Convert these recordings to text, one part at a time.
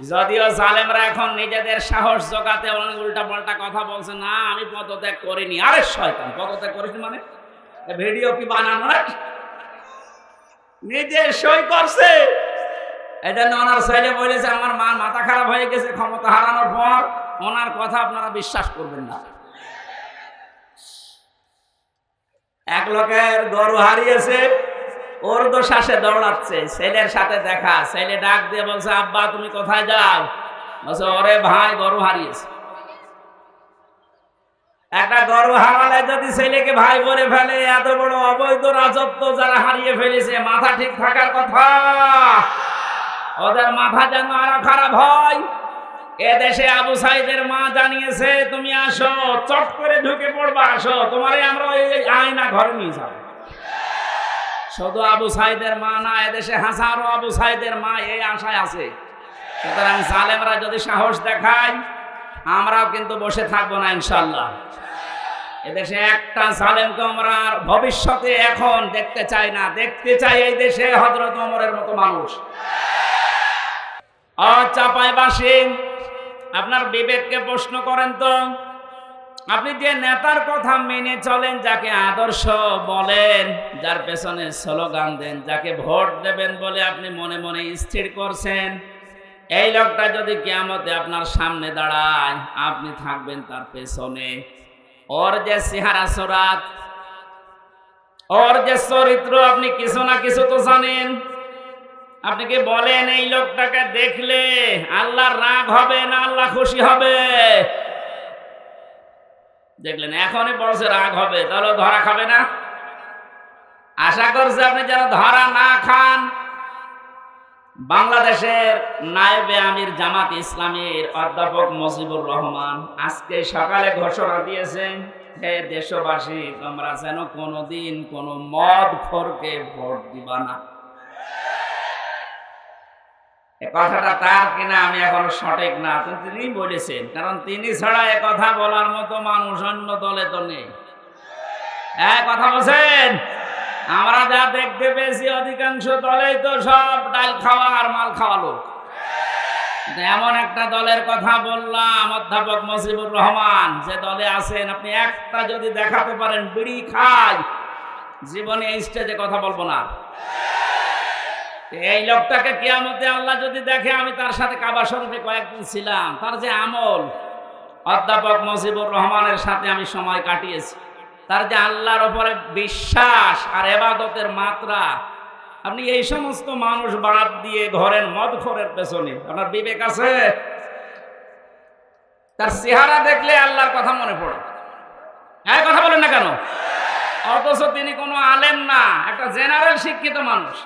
যদিও জালেমরা এখন নিজেদের সাহস জোগাতে উল্টা পাল্টা কথা বলছে, না, আমি পদত্যাগ করিনি। আরে শয়তান, পদত্যাগ করেছি মানে? ভিডিও কি বানানো নাকি? নিজে সই করছে। এই জন্য ওনার ছেলে বলেছে, আমার মা মাথা খারাপ হয়ে গেছে, ক্ষমতা হারানোর পর ওনার কথা আপনারা বিশ্বাস করবেন না। এক লোকের গরু হারিয়েছে ওর শ্বাসে দৌড়াচ্ছে। ছেলের সাথে দেখা। ছেলে ডাক দিয়ে বলছে, আব্বা, তুমি কোথায় যাও? বলছে, ওরে ভাই, গরু হারিয়েছে। একটা গরু হারালে যদি ছেলেকে ভাই বলে ফেলে, এত বড় অবৈধ রাজত্ব যারা হারিয়ে ফেলেছে, মাথা ঠিক থাকার কথা। ওদের মাথা যেন আরও খারাপ হয়। এদেশে আবু সাইদের মা জানিয়েছে, তুমি আসো, চট করে ঢুকে পড়বা, আসো। তোমারে আমরা ওই আয়না ঘরে নিয়ে যাব। শুধু আবু সাইদের মা না, এদেশে হাজারো আবু সাইদের মা এই আশায় আছে। সুতরাং সালেমরা যদি সাহস দেখায়, আমরাও কিন্তু বসে থাকব না ইনশাল্লাহ এদেশে একটা সালেমকে আমরা ভবিষ্যতে এখন দেখতে চাই না। দেখতে চাই এই দেশে হজরত ওমরের মতো মানুষ। অচাপাইবাসী আপনার বিবেককে প্রশ্ন করেন তো। আপনি যে নেতার কথা মেনে চলেন, যাকে আদর্শ বলেন, যার পেছনে স্লোগান দেন, যাকে ভোট দেবেন বলে আপনি মনে মনে স্থির করছেন, এই লোকটা যদি কেয়ামতে আপনার সামনে দাঁড়ায়, আপনি থাকবেন তার পেছনে। ওর যে চেহারা সরাত, ওর যে চরিত্র, আপনি কিছু না কিছু তো জানেন। আপনি কি বলেন, এই লোকটাকে দেখলে আল্লাহর রাগ হবে না আল্লাহ খুশি হবে? দেখলেন, এখনই বলছে রাগ হবে, তাহলে ধরা খাবে না? আশা করছে আপনি যেন ধরা না খান, বাংলাদেশের নায়েবে আমির জামাত ইসলামীর অধ্যাপক মজিবুর রহমান আজকে সকালে ঘোষণা দিয়েছেন, হে দেশবাসী, তোমরা যেন কোনোদিন কোনো মদ খোরকে ভোট দিবা না। কথাটা তার কিনা আমি এখন সঠিক না তিনি বলেছেন, কারণ তিনি ছাড়া কথা বলার মতো মানুষ অন্য দলে তো নেই। হ্যাঁ কথা বলছেন? আমরা যা দেখতে পেয়েছি, অধিকাংশ দলেই তো সব ডাল খাওয়া আর মাল খাওয়া লোক। এমন একটা দলের কথা বললাম, অধ্যাপক মজিবুর রহমান, যে দলে আছেন, আপনি একটা যদি দেখাতে পারেন, বিড়ি খাই, জীবনে এই স্টেজে কথা বলব না। এই লোকটাকে কিয়ামতে আল্লাহ যদি দেখে আমি তার সাথে কাবা শরীফে কয়েকদিন ছিলাম, তার যে আমল, অধ্যাপক মজিবুর রহমানের সাথে আমি সময় কাটিয়েছি। তার যে আল্লাহর ওপরে বিশ্বাস আর এবাদতের মাত্রা, আপনি এই সমস্ত মানুষ বাদ দিয়ে ঘরের মদ খোরের পেছনে, আপনার বিবেক আছে? তার চেহারা দেখলে আল্লাহর কথা মনে পড়ে। হ্যাঁ কথা বলেন না কেন? অথচ তিনি কোনো আলেম না, একটা জেনারেল শিক্ষিত মানুষ।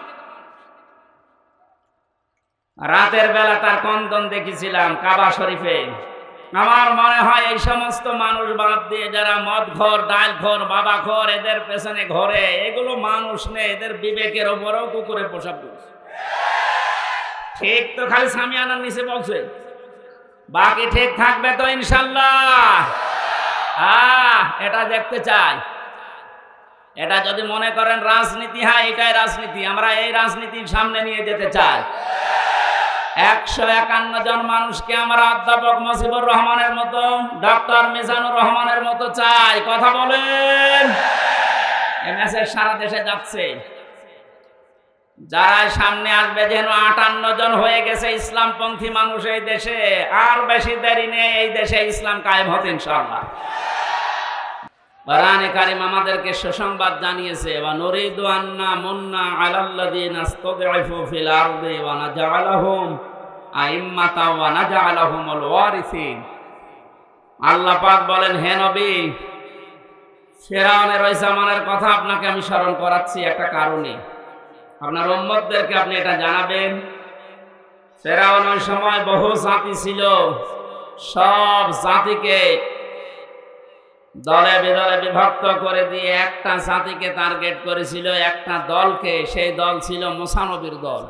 রাতের বেলা তার কন্দন দেখেছিলাম কাবা শরীফে। আমার মনে হয় এই সমস্ত মানুষ বাদ দিয়ে যারা মদ ঘর ডাল ঘর বাবা ঘর এদের পেছনে ঘরে, এগুলো মানুষ নেই, এদের বিবেকের ওপরেও কুকুরে পোশাক করছে ঠিক তো খালি সামিয়ানার নিচে বলছে। বাকি ঠিক থাকবে তো ইনশাল্লাহ। এটা দেখতে চাই। এটা যদি মনে করেন রাজনীতি হ্যাঁ এটাই রাজনীতি। আমরা এই রাজনীতির সামনে নিয়ে যেতে চাই। একশো একান্ন জন মানুষকে আমরা অধ্যাপক মজিবুর রহমানের মতো, ডক্টর মিজানুর রহমানের মতো চাই। কথা বলেন। সারা দেশে যাচ্ছে। যারা সামনে আসবে যেন আটান্ন জন হয়ে গেছে ইসলামপন্থী মানুষ এই দেশে, আর বেশি দেরি নেই এই দেশে ইসলাম কায়েম হতে ইনশাআল্লাহ। কোরআনে কারিম আমাদেরকে সুসংবাদ জানিয়েছে ওয়া নুরিদু আন্না মুন্না আলাল্লাযিনা ইসতাদঈফু ফিল আইম্মাতা আল্লাহ পাক বলেন, হে নবী, ফেরাউনের কথা আপনাকে আমি স্মরণ করাচ্ছি একটা কারণে। আপনার উম্মতদেরকে আপনি এটা জানাবেন। ফেরাউন ওই সময় বহু জাতি ছিল, সব জাতিকে দলে বিদলে বিভক্ত করে দিয়ে একটা জাতিকে টার্গেট করেছিল, একটা দলকে। সেই দল ছিল মোসানবির দল।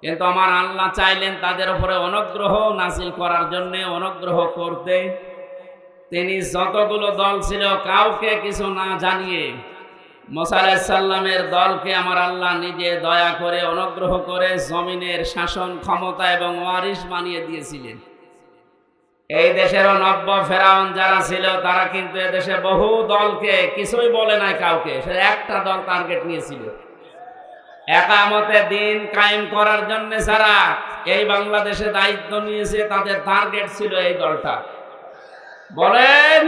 কিন্তু আমার আল্লাহ চাইলেন তাদের উপরে অনুগ্রহ নাসিল করার জন্য, অনুগ্রহ করতে। তিনি যতগুলো দল ছিল, কাউকে কিছু না জানিয়ে মোসা আলাহিসাল্লামের দলকে আমার আল্লাহ নিজে দয়া করে, অনুগ্রহ করে জমিনের শাসন ক্ষমতা এবং ওয়ারিশ বানিয়ে দিয়েছিলেন। এই দেশেরও নব্য ফেরাউন যারা ছিল, তারা কিন্তু এদেশে বহু দলকে কিছুই বলে নাই কাউকে। সে একটা দল টার্গেট নিয়েছিল। একামতে দিন কায়েম করার জন্য যারা এই বাংলাদেশে দায়িত্ব নিয়েছে, তাদের টার্গেট ছিল এই দলটা। বলেন,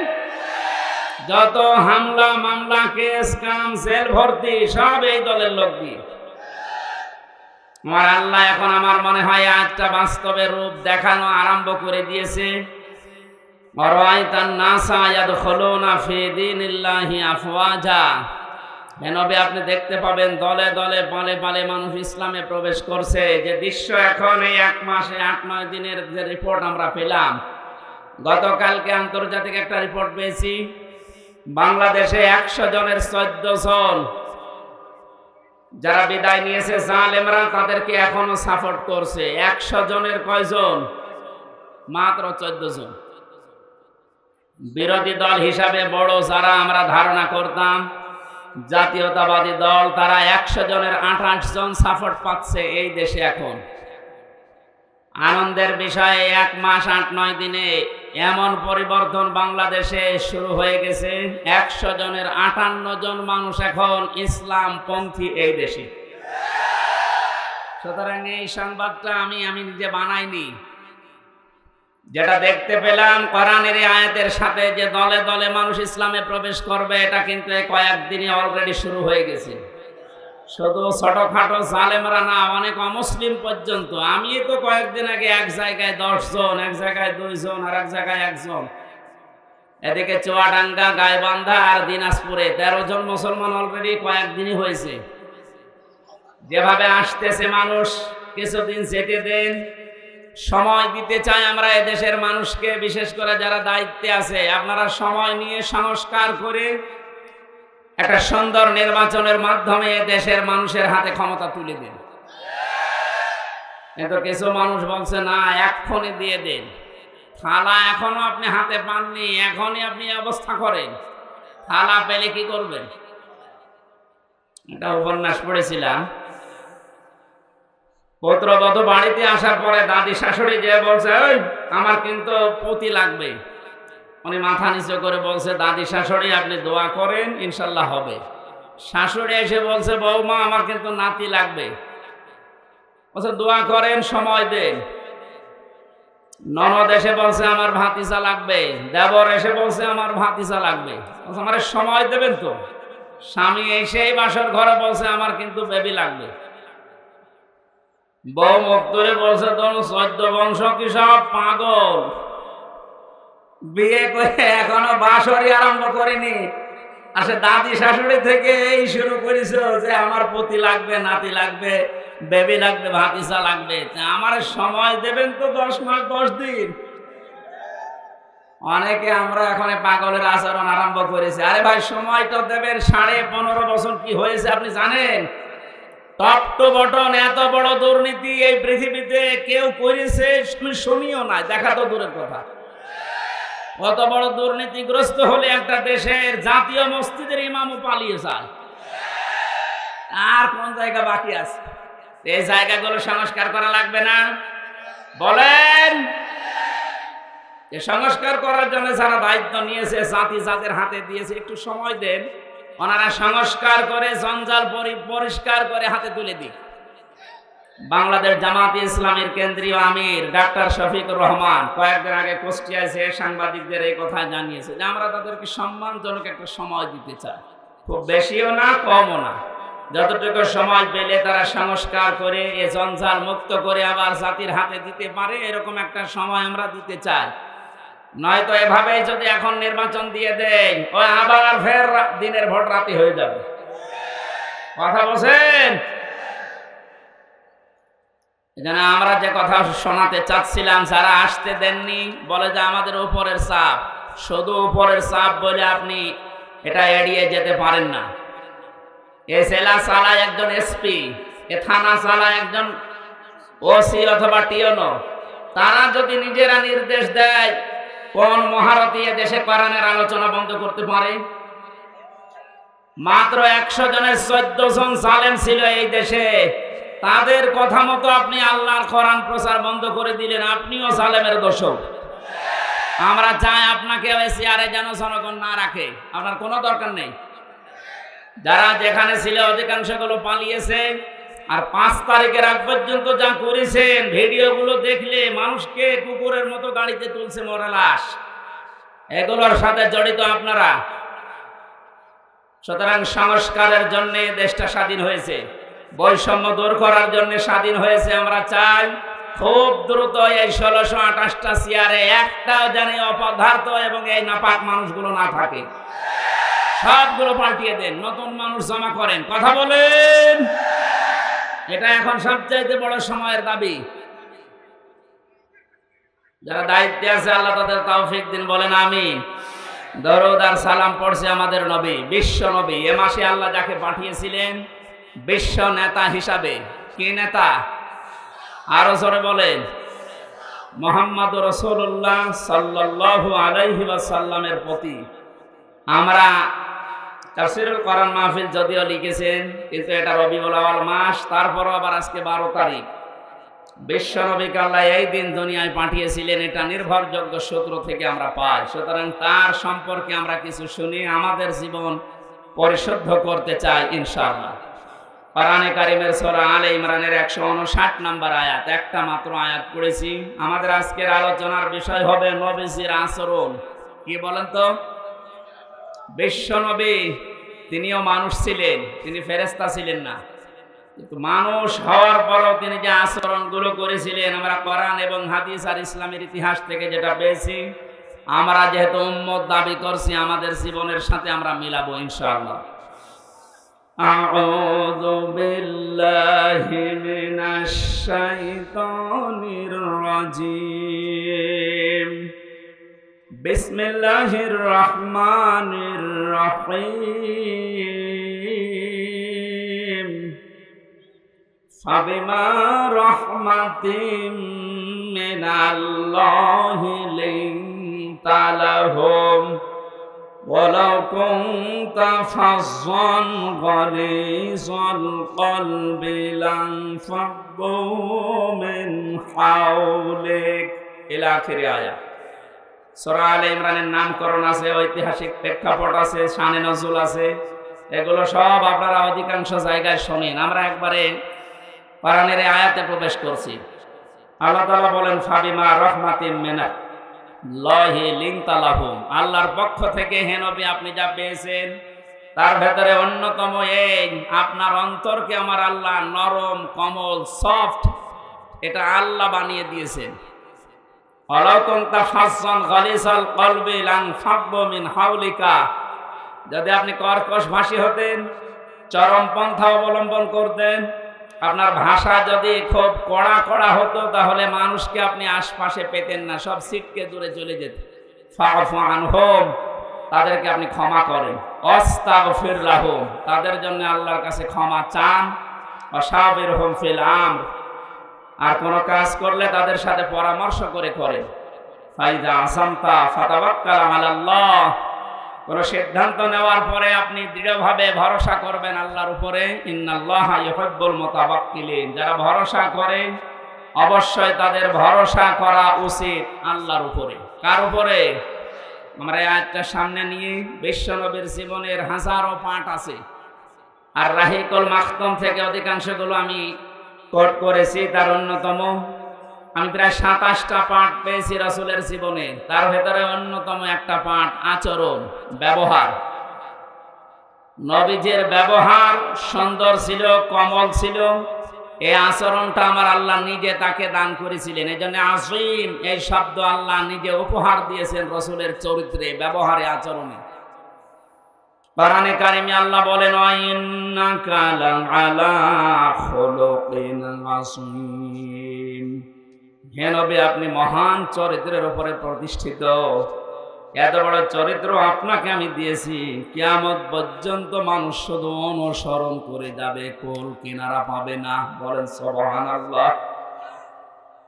যত হামলা, মামলা, কেস, কাম, জেল, ভর্তি, সব এই দলের লোক দিয়ে। আমার আল্লাহ এখন আমার মনে হয় আজটা বাস্তবে রূপ দেখানো আরম্ভ করে দিয়েছে। আপনি দেখতে পাবেন দলে দলে পালে পালে মানুষ ইসলামে প্রবেশ করছে। যে দৃশ্য এখন এই এক মাসে, আট, নয় দিনের যে রিপোর্ট আমরা পেলাম। গতকালকে আন্তর্জাতিক একটা রিপোর্ট পেয়েছি। বাংলাদেশে একশো জনের চোদ্দ জন যারা বিদায় নিয়েছে জালেমরা তাদেরকে এখনও সাপোর্ট করছে। একশো জনের কয়জন? মাত্র চোদ্দ জন। বিরোধী দল হিসাবে বড় যারা আমরা ধারণা করতাম, জাতীয়তাবাদী দল, তারা একশো জনের আঠাশ জন সাপোর্ট পাচ্ছে এই দেশে এখন। আনন্দের বিষয়ে, এক মাস আট নয় দিনে এমন পরিবর্তন বাংলাদেশে শুরু হয়ে গেছে। একশো জনের আটান্ন জন মানুষ এখন ইসলাম পন্থী এই দেশে। সুতরাং এই সংবাদটা আমি আমি নিজে বানাইনি। যেটা দেখতে পেলাম, কোরআনের আয়াতের সাথে যে দলে দলে মানুষ ইসলামে প্রবেশ করবে, এটা কিন্তু কয়েকদিনে অলরেডি শুরু হয়ে গেছে। শুধু ছোটখাটো জালেমরা না, অনেক অমুসলিম পর্যন্ত। আমি তো কয়েকদিন আগে এক জায়গায় দশ জন এক জায়গায় দুইজন আর এক জায়গায় একজন। এদিকে চুয়াডাঙ্গা, গাইবান্ধা আর দিনাজপুরে তেরো জন মুসলমান অলরেডি কয়েকদিনই হয়েছে। যেভাবে আসতেছে মানুষ, কিছুদিন যেতে দেন। সময় দিতে চাই আমরা এদেশের মানুষকে, বিশেষ করে যারা দায়িত্বে আছে। আপনারা সময় নিয়ে সংস্কার করে একটা সুন্দর নির্বাচনের মাধ্যমে দেশের মানুষের হাতে ক্ষমতা তুলে দিন। কিন্তু কিছু মানুষ বলছে, না এক্ষণে দিয়ে দেন। থালা এখনও আপনি হাতে পাননি, এখনই আপনি অবস্থা করেন। থালা পেলে কি করবেন? এটা উপন্যাস পড়েছিলাম। পুত্রবধূ বাড়িতে আসার পরে দাদি শাশুড়ি যে বলছে আমার কিন্তু পতি লাগবে। উনি মাথা নিচু করে বলছে, দাদি শাশুড়ি, আপনি দোয়া করেন, ইনশাল্লাহ হবে। শাশুড়ি এসে বলছে, বৌমা, আমার কিন্তু নাতি লাগবে। বলছে, দোয়া করেন, সময় দেন। ননদ এসে বলছে, আমার ভাতিসা লাগবে। দেবর এসে বলছে, আমার ভাতিসা লাগবে। আমার সময় দেবেন তো? স্বামী এসেই বাসর ঘরে বলছে, আমার কিন্তু বেবি লাগবে। বউ মুখ করে বলছে তোর চোদ্দ বংশ কি সব পাগল? বিয়ে করে এখনও বাসরি আরম্ভ করিনি। আসে দাদি শাশুড়ি থেকে এই শুরু করেছ যে আমার পতি লাগবে, নাতি লাগবে, বেবি লাগবে ভাতিসা লাগবে। আমার সময় দেবেন তো দশ মাস, দশ দিন। অনেকে আমরা এখন পাগলের আচরণ আরম্ভ করেছি। আরে ভাই, সময়টা দেবেন। সাড়ে পনেরো বছর কি হয়েছে আপনি জানেন? টপ টু বটন এত বড় দুর্নীতি এই পৃথিবীতে কেউ করেছে শুনিও না। দেখা তো দূরের কথা। কত বড় দুর্নীতিগ্রস্ত হলে একটা দেশের জাতীয় মসজিদের ইমামও পালিয়ে যায়। আর কোন জায়গা বাকি আছে? এই জায়গাগুলো সংস্কার করা লাগবে না। বলেন, এ সংস্কার করার জন্য যারা দায়িত্ব নিয়েছে, জাতি যাদের হাতে দিয়েছে, একটু সময় দেন। ওনারা সংস্কার করে, জঞ্জাল পরি- পরিষ্কার করে হাতে তুলে দিক। বাংলাদেশ জামাত ইসলামের কেন্দ্রীয় আমির ডাক্তার শফিকুর রহমান কয়েকদিন আগে কুষ্টিয়ায় এসে সাংবাদিকদের এই কথা জানিয়েছে যে আমরা তাদেরকে সম্মানজনক একটা সময় দিতে চাই। খুব বেশিও না, কমও না। যতটুকু সময় পেলে তারা সংস্কার করে, এ জঞ্জাল মুক্ত করে আবার জাতির হাতে দিতে পারে, এরকম একটা সময় আমরা দিতে চাই। নয়তো এভাবেই যদি এখন নির্বাচন দিয়ে দেয় ওই আবার ফের দিনের ভোট রাতে হয়ে যাবে। কথা বলছেন? এখানে আমরা যে কথা শোনাতে চাচ্ছিলাম, যারা আসতে দেননি, বলে যে আমাদের উপরের চাপ শুধু উপরের চাপ বলে আপনি এটা এড়িয়ে যেতে পারেন না। এ জেলা চালায় একজন এসপি, এ থানা চালায় একজন ওসি অথবা টিওনো তারা যদি নিজেরা নির্দেশ দেয়, কোন মহারথী দেশে কোরআনের আলোচনা বন্ধ করতে পারে? মাত্র একশো জনের চোদ্দ জন সালেম ছিল এই দেশে। তাদের কথা মতো আপনি আল্লাহর কোরআন প্রচার বন্ধ করে দিলেন, আপনিও সালেমের দোষক আমরা চাই আপনাকে চেয়ারে যেন জনগণ না রাখে, আপনার কোনো দরকার নেই। যারা যেখানে ছিল অধিকাংশগুলো পালিয়েছে, আর পাঁচ তারিখের আগ পর্যন্ত যা করেছেন, ভিডিওগুলো দেখলে মানুষকে কুকুরের মতো গাড়িতে তুলছে মরা লাশ। এগুলোর সাথে জড়িত আপনারা। সুতরাং সংস্কারের জন্য দেশটা স্বাধীন হয়েছে। বৈষম্য দূর করার জন্য স্বাধীন হয়েছে, আমরা চাই খুব দ্রুত এই ষোলোশো আঠাশটা চেয়ারে একটাও জানি অপদার্থ এবং এই নাপাক মানুষগুলো না থাকে। সবগুলো পাল্টিয়ে দেন, নতুন মানুষ জমা করেন। কথা বলেন। এটা এখন সবচাইতে বড় সময়ের দাবি। যারা দায়িত্বে আছে, আল্লাহ তাদের তৌফিক দিন, বলেন আমি দরুদ আর সালাম পড়ছে আমাদের নবী, বিশ্ব নবী। এ মাসে আল্লাহ যাকে পাঠিয়েছিলেন বিশ্ব নেতা হিসাবে কি নেতা? আরও জোরে বলেন। মোহাম্মদ রসুল্লাহ সাল্লাল্লাহু আলাইহি ওয়াসাল্লামের প্রতি। আমরা তাফসিরুল কোরআন মাহফিল যদিও লিখেছেন, কিন্তু এটা রবিউল আওয়াল মাস, তারপরও আবার আজকে বারো তারিখ। বিশ্ব নবীকে এই দিন দুনিয়ায় পাঠিয়েছিলেন, এটা নির্ভরযোগ্য সূত্র থেকে আমরা পাই। সুতরাং তার সম্পর্কে আমরা কিছু শুনি আমাদের জীবন পরিশুদ্ধ করতে চাই, ইনশাআল্লাহ। কোরআনে কারিমের সোরা আলে ইমরানের একশো উনষাট নাম্বার আয়াত। একটা মাত্র আয়াত পড়েছি। আমাদের আজকের আলোচনার বিষয় হবে নবীজির আচরণ। কি বলেন তো? বিশ্ব নবী, তিনিও মানুষ ছিলেন, তিনি ফেরেস্তা ছিলেন না। কিন্তু মানুষ হওয়ার পরও তিনি যে আচরণগুলো করেছিলেন, আমরা কোরআন এবং হাদিস আর ইসলামের ইতিহাস থেকে যেটা পেয়েছি, আমরা যেহেতু উম্মত দাবি করছি, আমাদের জীবনের সাথে আমরা মিলাবো ইনশাআল্লাহ। أعوذ بالله من الشيطان الرجيم بسم الله الرحمن الرحيم فبما رحمة من الله لنت لهم ولو كنت فظا غليظ القلب لانفضوا من حولك إلى آخر آية সরা আলে ইমরানের নামকরণ আছে ঐতিহাসিক প্রেক্ষাপট আছে শানে নজরুল আছে এগুলো সব আপনারা অধিকাংশ জায়গায় শোনেন আমরা একবারে কোরআনের এই আয়াতে প্রবেশ করছি আল্লাহ তাআলা বলেন ফাবিমা রহমাতিন মেনা আল্লাহর পক্ষ থেকে হে নবী, আপনি যা পেয়েছেন, তার ভেতরে অন্যতম এই, আপনার অন্তরকে আমার আল্লাহ নরম, কমল, সফট, এটা আল্লাহ বানিয়ে দিয়েছেন। যদি আপনি কর্কশ ভাষী হতেন চরম পন্থা অবলম্বন করতেন আপনার ভাষা যদি খুব কড়া কড়া হতো, তাহলে মানুষকে আপনি আশপাশে পেতেন না, সব সিটকে দূরে চলে যেত। হোম তাদেরকে আপনি ক্ষমা করেন। অস্তাগ ফিরলাহম তাদের জন্য আল্লাহর কাছে ক্ষমা চান। অসাবের হোম ফিল আম আর কোনো কাজ করলে তাদের সাথে পরামর্শ করে করেন। ফাইদা আসামতা ফাতাবাক্কাল আলাল্লাহ কোন সিদ্ধান্ত নেওয়ার পরে আপনি দৃঢ়ভাবে ভরসা করবেন আল্লাহর উপরে। ইন্নাল্লাহ ইউহিব্বুল মুতাওয়াক্কিলিন যারা ভরসা করে, অবশ্যই তাদের ভরসা করা উচিত আল্লাহর উপরে। কার উপরে? আমরা আয়াতটা সামনে নিয়ে বিশ্বনবীর জীবনের হাজারো পাঠ আছে। আর রাহিকুল মাখতম থেকে অধিকাংশগুলো আমি কোট করেছি, তার অন্যতম। আমি প্রায় সাতাশটা পাঠ পেয়েছি রাসুলের জীবনে। তার ভেতরে অন্যতম একটা পাঠ, আচরণ, ব্যবহার। নবীজের ব্যবহার সুন্দর ছিল, কমল ছিল। এই আচরণটা আমার আল্লাহ নিজে তাকে দান করেছিলেন। এই জন্য আসিম এই শব্দ আল্লাহ নিজে উপহার দিয়েছেন রসুলের চরিত্রে, ব্যবহারে, আচরণে। কোরআনে কারিমে আল্লাহ বলেন লাআলা খুলুকিন হে নবী আপনি মহান চরিত্রের উপরে প্রতিষ্ঠিত। এত বড় চরিত্র আপনাকে আমি দিয়েছি। কিয়ামত পর্যন্ত মানুষ শুধু অনুসরণ করে যাবে, কোল কিনারা পাবে না। বলেন সবহান আল্লাহ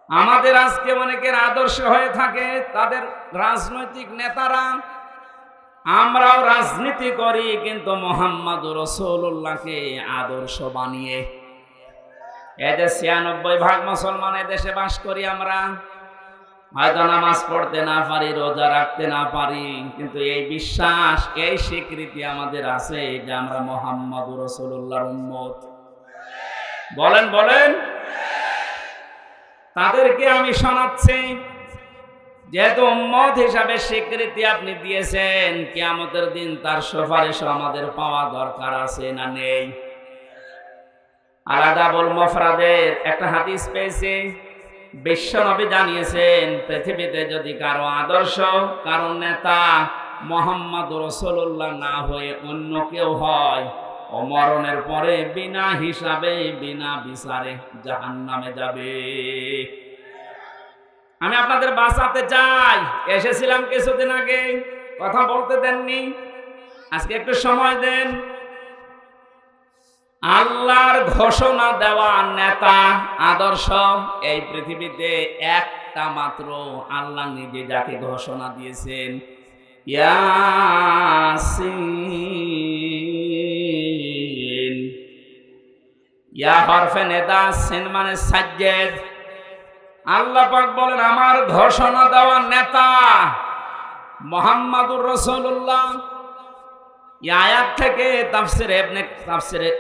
আমাদের আজকে অনেকের আদর্শ হয়ে থাকে, তাদের রাজনৈতিক নেতারা। আমরাও রাজনীতি করি, কিন্তু মোহাম্মদ রসুল্লাহকে আদর্শ বানিয়ে এদের ছিয়ানব্বই ভাগ মুসলমান দেশে বাস করি আমরা। হয়তো নামাজ পড়তে না পারি, রোজা রাখতে না পারি, কিন্তু এই বিশ্বাস, এই স্বীকৃতি আমাদের আছে যে আমরা মোহাম্মদ রসুল্লাহর উম্মত। বলেন বলেন। তাদেরকে আমি শোনাচ্ছি, যেহেতু উম্মত হিসাবে স্বীকৃতি আপনি দিয়েছেন, কিয়ামতের দিন তার সুপারিশ আমাদের পাওয়া দরকার আছে না নেই? আলাদা বল মফরাদের একটা হাদিস পেয়েছে। বিশ্বনবী জানিয়েছেন, পৃথিবীতে যদি কারও আদর্শ, কারও নেতা মোহাম্মদ না হয়ে অন্য কেউ হয়, ও মরণের পরে বিনা হিসাবে, বিনা বিচারে জাহান নামে যাবে। আমি আপনাদের বাঁচাতে চাই। এসেছিলাম কিছুদিন আগে, কথা বলতে দেননি। আজকে একটু সময় দেন। আল্লাহর ঘোষণা দেওয়া নেতা, আদর্শ, এই পৃথিবীতে একটা মাত্র আল্লাহ নিজে যাকে ঘোষণা দিয়েছেন। ইয়া হরফে নেতা সিন মানে সাজ্জেদ। আল্লাহ বলেন, আমার ঘোষণা দেওয়া নেতা মোহাম্মদুর রসুল্লাহ আয়াত থেকে তাফসিরে তাফসিরে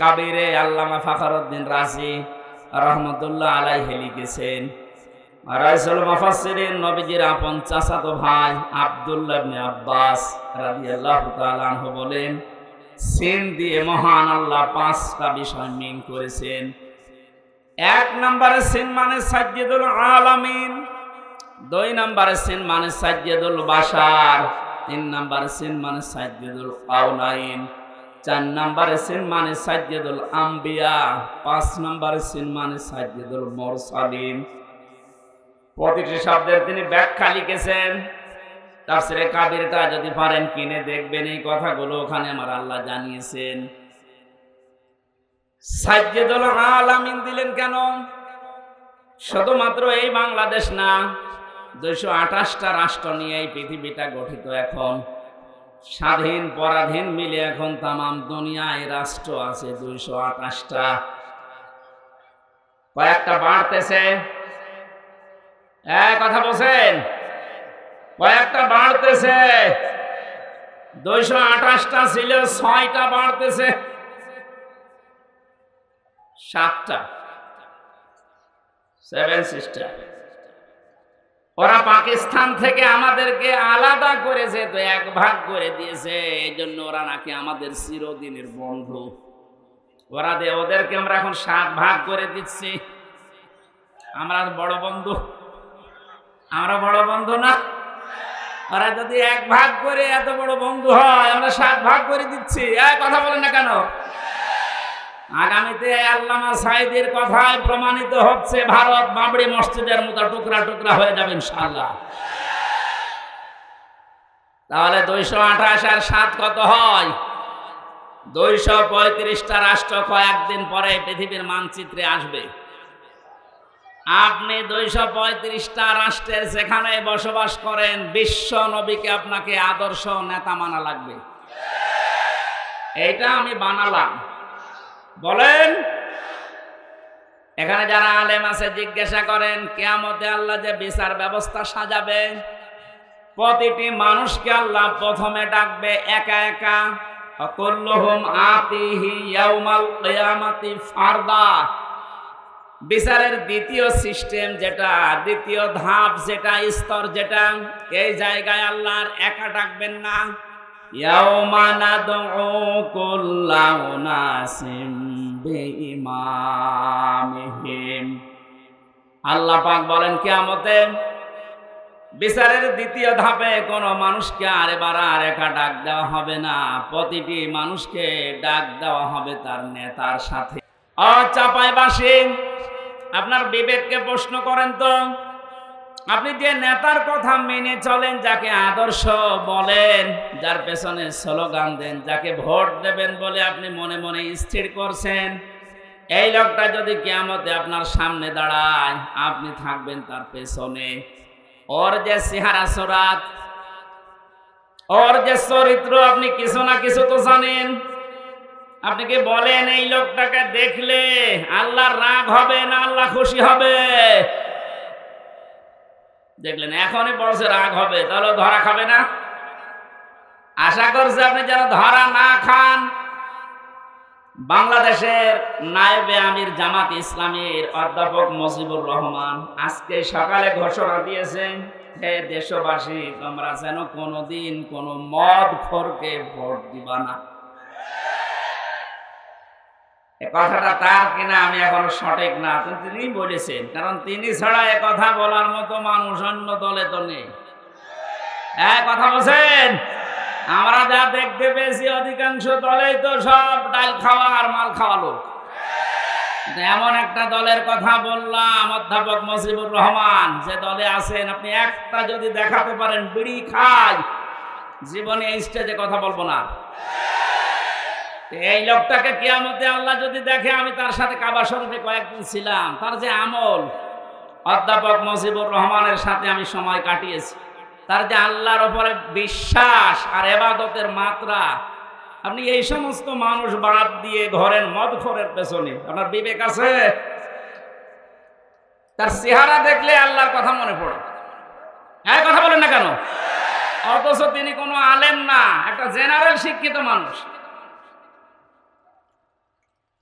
কাবিরে আল্লামা ফাখরউদ্দিন রাজি রহমতুল্লাহ আলাইহি লিখেছেন, রাইসুল মুফাসসিরিন নবীজির আপন চাচাতো ভাই আব্দুল্লাহ ইবনে আব্বাস রাদিয়াল্লাহু তাআলা আনহু বলেন, সিন দিয়ে মহান আল্লাহ পাঁচটা বিষয় মিন করেছেন। এক নম্বরে সিন মানে সাজ্জেদুল আলামিন, দুই নম্বরে সিন মানে সাজ্জেদুল বাশার, তিন নম্বরে সিন মানে সাজ্জেদুল কাউনাইন চার নম্বরে সিন মানে সাজ্জেদুল আম্বিয়া, পাঁচ নম্বরে সিন মানে সাজ্জেদুল মোরসালিন। প্রতিটি শব্দের তিনি ব্যাখ্যা লিখেছেন। তাফসিরে কাবিরটা যদি পারেন কিনে দেখবেন এই কথাগুলো ওখানে আমার আল্লাহ জানিয়েছেন। সাজ্জেদুল আলামিন দিলেন কেন? শুধুমাত্র এই বাংলাদেশ না, দুইশো আঠাশটা রাষ্ট্র নিয়ে এই পৃথিবীটা গঠিত এখন। স্বাধীন পরাধীন মিলে এখন তামাম দুনিয়ায় রাষ্ট্র আছে দুইশো আঠাশটা। কয়েকটা বাড়তেছে। এক কথা বলছেন? কয়েকটা বাড়তেছে। দুইশো আঠাশটা ছিল, ছয়টা বাড়তেছে। সাতটা। সেভেন সিস্টার ওরা পাকিস্তান থেকে আমাদেরকে আলাদা করেছে তো এক ভাগ করে দিয়েছে এই জন্য ওরা নাকি আমাদের চিরদিনের বন্ধু। ওরা দে, ওদেরকে আমরা এখন সাত ভাগ করে দিচ্ছি। আমরা বড় বন্ধু। আমরা বড় বন্ধু না? ওরা যদি এক ভাগ করে এত বড় বন্ধু হয়, আমরা সাত ভাগ করে দিচ্ছি। কথা বলেন না কেন? আগামীতে আল্লামা সাইদের কথায় প্রমাণিত হচ্ছে ভারত বাবরি মসজিদের মতো টুকরা টুকরা হয়ে যাবে ইনশাআল্লাহ। তাহলে দুইশো আঠাশ আর সাত কত হয়? দুইশো পঁয়ত্রিশটা রাষ্ট্র কয়েকদিন পরে পৃথিবীর মানচিত্রে আসবে। আপনি দুইশো পঁয়ত্রিশটা রাষ্ট্রের যেখানে বসবাস করেন, বিশ্ব নবীকে আপনাকে আদর্শ নেতা মানা লাগবে। এটা আমি বানালাম। বলেন। এখানে যারা আলেম আছে, জিজ্ঞাসা করেন, কেয়ামতে আল্লাহ যে বিচার ব্যবস্থা সাজাবে? প্রতিটি মানুষকে আল্লাহ প্রথমে ডাকবে, একা একা। আতিহি ইয়াউমাল ফারদা। বিচারের দ্বিতীয় সিস্টেম যেটা, দ্বিতীয় ধাপ যেটা, স্তর যেটা, এই জায়গায় আল্লাহর একা ডাকবেন না। ইয়াউমা নাদউ বলেন, কিয়ামতে বিচারের দ্বিতীয় ধাপে কোনো মানুষকে আর এবার আর একা ডাক দেওয়া হবে না। প্রতিটি মানুষকে ডাক দেওয়া হবে তার নেতার সাথে। অচাপাইবাসী আপনার বিবেককে প্রশ্ন করেন তো আপনি যে নেতার কথা মেনে চলেন, যাকে আদর্শ বলেন, যার পেছনে স্লোগান দেন, যাকে ভোট দেবেন বলে আপনি মনে মনে স্থির করছেন, এই লোকটা যদি কেয়ামতে আপনার সামনে দাঁড়ায়, আপনি থাকবেন তার পেছনে। ওর যে চেহারা সোরাত, ওর যে চরিত্র, আপনি কিছু না কিছু তো জানেন। আপনি কি বলেন, এই লোকটাকে দেখলে আল্লাহর রাগ হবে না আল্লাহ খুশি হবে? দেখলেন, এখনই বলছে রাগ হবে, তাহলে ধরা খাবে না? আশা করছে আপনি যেন ধরা না খান, বাংলাদেশের নায়েবে আমির জামাত ইসলামীর অধ্যাপক মজিবুর রহমান আজকে সকালে ঘোষণা দিয়েছেন, হে দেশবাসী, তোমরা যেন কোনোদিন কোনো মদ খোরকে ভোট দিবা না। কথাটা তার কিনা আমি এখনও সঠিক না তিনি বলেছেন, কারণ তিনি ছাড়া এ কথা বলার মতো মানুষ অন্য দলে তো নেই। হ্যাঁ কথা বলছেন? আমরা যা দেখতে পেয়েছি, অধিকাংশ দলেই তো সব ডাল খাওয়া আর মাল খাওয়া লোক। এমন একটা দলের কথা বললাম, অধ্যাপক মজিবুর রহমান, যে দলে আছেন, আপনি একটা যদি দেখাতে পারেন, বিড়ি খাই, জীবনে এই স্টেজে কথা বলব না। এই লোকটাকে কিয়ামতে আল্লাহ যদি দেখে আমি তার সাথে কাবা শরীফে কয়েকদিন ছিলাম, তার যে আমল, অধ্যাপক মজিবুর রহমানের সাথে আমি সময় কাটিয়েছি। তার যে আল্লাহর ওপরে বিশ্বাস আর এবাদতের মাত্রা, আপনি এই সমস্ত মানুষ বাদ দিয়ে ঘরের মদ ঘরের পেছনে, আপনার বিবেক আছে? তার চেহারা দেখলে আল্লাহর কথা মনে পড়ে। হ্যাঁ কথা বলেন না কেন? অথচ তিনি কোনো আলেম না, একটা জেনারেল শিক্ষিত মানুষ।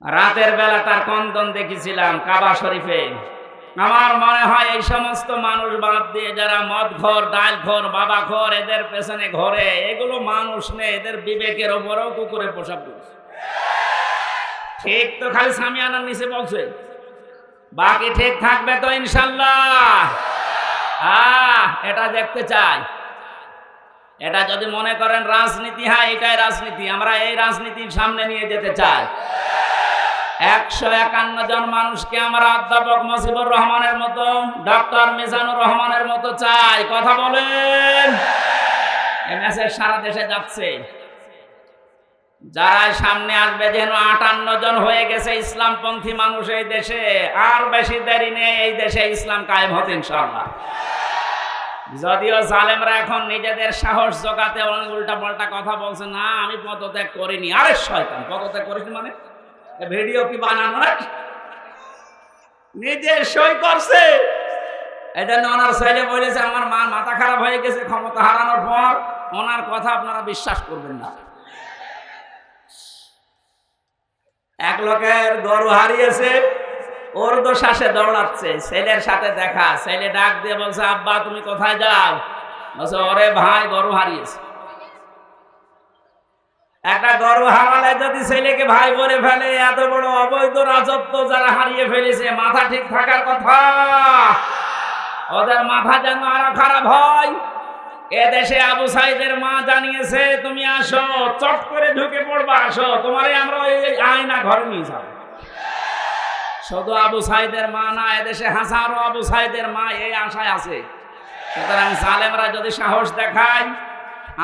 রাতের বেলা তার কন্দন দেখেছিলাম কাবা শরীফে। আমার মনে হয় এই সমস্ত মানুষ বাদ দিয়ে যারা মদ ঘর ডাল ঘর বাবা ঘর এদের পেছনে ঘরে, এগুলো মানুষ নেই এদের বিবেকের ওপরেও কুকুরে পোশাক ঠিক তো খালি সামিয়ানার নিচে বলছে। বাকি ঠিক থাকবে তো ইনশাল্লাহ। আহ, এটা দেখতে চাই। এটা যদি মনে করেন রাজনীতি হ্যাঁ এটাই রাজনীতি। আমরা এই রাজনীতির সামনে নিয়ে যেতে চাই। একশো একান্ন জন মানুষকে আমরা অধ্যাপক মজিবুর রহমানের মতো, ডক্টর মিজানুর রহমানের মতো চাই। কথা বলেন। এই মেসেজ সারা দেশে যাচ্ছে। যারা সামনে আসবে যেন আটান্ন জন হয়ে গেছে ইসলামপন্থী মানুষ এই দেশে, আর বেশি দেরি নেই এই দেশে ইসলাম কায়েম হতে ইনশাআল্লাহ। যদিও জালেমরা এখন নিজেদের সাহস জোগাতে উল্টা পাল্টা কথা বলছে, না, আমি পদত্যাগ করিনি। আরে শয়তান, পদত্যাগ করিনি মানে? এ ভিডিও কি বানানো? নিজে সই করছে। ওনার ছেলে বলেছে, আমার মা মাথা খারাপ হয়ে গেছে, ক্ষমতা হারানোর পর ওনার কথা আপনারা বিশ্বাস করবেন না। এক লোকের গরু হারিয়েছে, ওর তো শ্বাসে দৌড়াচ্ছে, ছেলের সাথে দেখা, ছেলে ডাক দিয়ে বলছে, আব্বা, তুমি কোথায় যাও? বলছে, ওরে ভাই, গরু হারিয়েছে। একটা গরু হারালে যদি ছেলেকে ভাই বলে ফেলে, এত বড় অবৈধ রাজত্ব যারা হারিয়ে ফেলেছে, মাথা ঠিক থাকার কথা। ওদের মাথা যেন আরও খারাপ হয়। এদেশে আবু সাইদের মা জানিয়েছে, তুমি আসো, চট করে ঢুকে পড়বা, আসো। তোমারে আমরা ওই আয়না ঘরে নিয়ে যাব। শুধু আবু সাইদের মা না, এদেশে হাজারো আবু সাইদের মা এই আশায় আছে। সুতরাং সালেমরা যদি সাহস দেখায়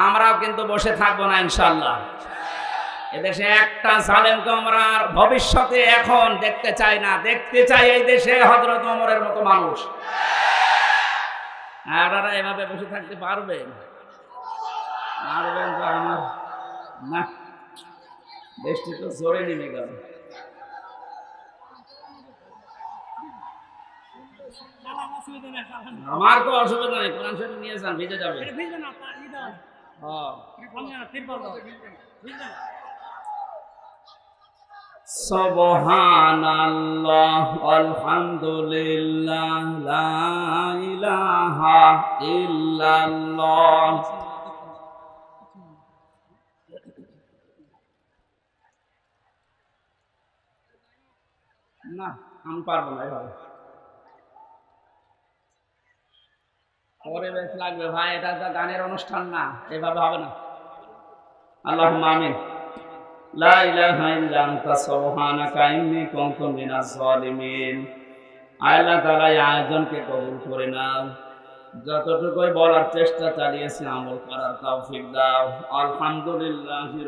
আমরাও কিন্তু বসে থাকব না ইনশাল্লাহ এদেশে একটা সালেমকে আমরা ভবিষ্যতে এখন দেখতে চাই না। দেখতে চাই এই দেশে হজরত অমরের মতো মানুষ। আপনারা এভাবে বসে থাকতে পারবেন? পারবেন তো আমার? না। দেশটি তো জোরে নেমে গেল। আমার তো অসুবিধা নেই, কোরআন শরীফ নিয়ে যান, ভিজে যাবে সুবহানাল্লাহ না আমি পারব না এভাবে। পরিবেশ লাগবে, ভাই, এটা তো গানের অনুষ্ঠান না, এভাবে হবে না। আল্লাহ এই আয়োজনকে কবুল করে যতটুকুই বলার চেষ্টা চালিয়েছি, আমল করার তৌফিক দাও। আলহামদুলিল্লাহি